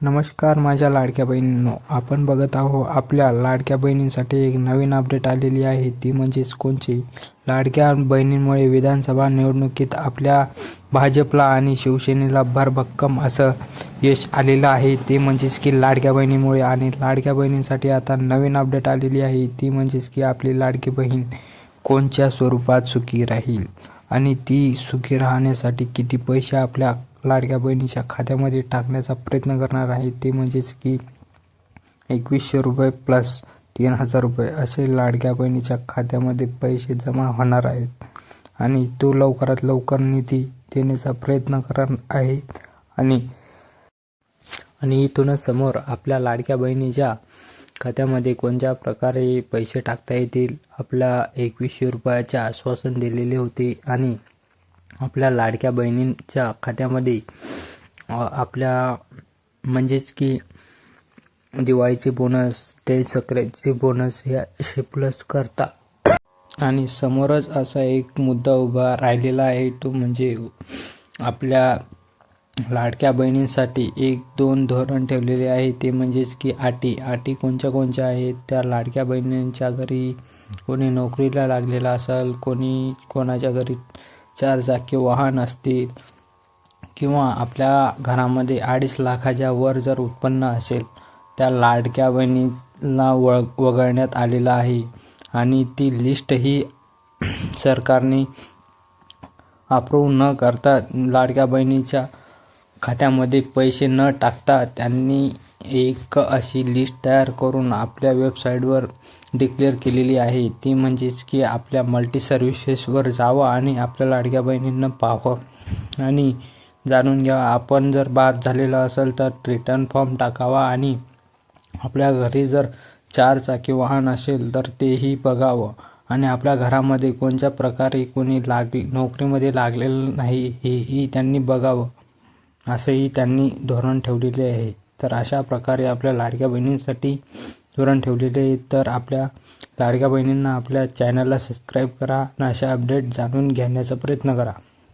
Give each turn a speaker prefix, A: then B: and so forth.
A: नमस्कार माझ्या लाडक्या बहिणींनो. आपण बघत आहो आपल्या लाडक्या बहिणींसाठी एक नवीन अपडेट आलेली आहे. ती म्हणजेच कोणची? लाडक्या बहिणींमुळे विधानसभा निवडणुकीत आपल्या भाजपला आणि शिवसेनेला भरभक्कम असं यश आलेलं आहे. ते म्हणजेच की लाडक्या बहिणीमुळे आणि लाडक्या बहिणींसाठी आता नवीन अपडेट आलेली आहे. ती म्हणजेच की आपली लाडकी बहीण कोणत्या स्वरूपात सुखी राहील? आणि ती सुखी राहण्यासाठी किती पैसे आपल्या लाडक्या बहिणीच्या खात्यामध्ये टाकण्याचा प्रयत्न करणार आहे. ते म्हणजेच की एकवीसशे रुपये प्लस तीन हजार रुपये असे लाडक्या बहिणीच्या खात्यामध्ये पैसे जमा होणार आहेत. आणि तो लवकरात लवकर निधी देण्याचा प्रयत्न करणार आहे. आणि आणि इथूनच समोर आपल्या लाडक्या बहिणीच्या खात्यामध्ये कोणत्या प्रकारे पैसे टाकता येतील आपल्या एकवीसशे रुपयाचे आश्वासन दिलेले होते. आणि आपल्या लाडक्या बहिणींच्या खात्यामध्ये आपल्या म्हणजेच की दिवाळीचे बोनस ते सक्रेचे बोनस ह्या शिपलस करता. आणि समोरच असा एक मुद्दा उभा राहिलेला आहे तो म्हणजे आपल्या लाडक्या बहिणींसाठी एक दोन धोरण ठेवलेले आहे. ते म्हणजेच की आटी. आटी कोणत्या कोणत्या आहेत? त्या लाडक्या बहिणींच्या घरी कोणी नोकरीला लागलेला असेल कोणी कोणाच्या घरी चार चाकी वाहन असतील किंवा आपल्या घरामध्ये अडीच लाखाच्या वर जर उत्पन्न असेल त्या लाडक्या बहिणीला वळ वगळण्यात आलेलं आहे. आणि ती लिस्ट ही सरकारने अप्रूव्ह न करता लाडक्या बहिणीच्या खात्यामध्ये पैसे न टाकता त्यांनी एक अशी लिस्ट तयार करून आपल्या वेबसाईटवर डिक्लेअर केलेली आहे. ती म्हणजेच की आपल्या मल्टी सर्व्हिसेसवर जावं आणि आपल्या लाडक्या बहिणींना पाहावं. आणि जाणून घ्यावं आपण जर बाद झालेलं असेल तर रिटर्न फॉर्म टाकावा आणि आपल्या घरी जर चार चाकी वाहन असेल तर तेही बघावं. आणि आपल्या घरामध्ये कोणत्या प्रकारे कोणी लाग नोकरीमध्ये लागलेलं नाही हेही त्यांनी बघावं. असंही त्यांनी धोरण ठेवलेले आहे. तर अशा प्रकारे आपल्या लाडक्या बहिणींसाठी धोरण ठेवलेले तर आपल्या लाडक्या बहिणींना आपल्या चॅनलला सबस्क्राईब करा आणि अशा अपडेट जाणून घेण्याचा प्रयत्न करा.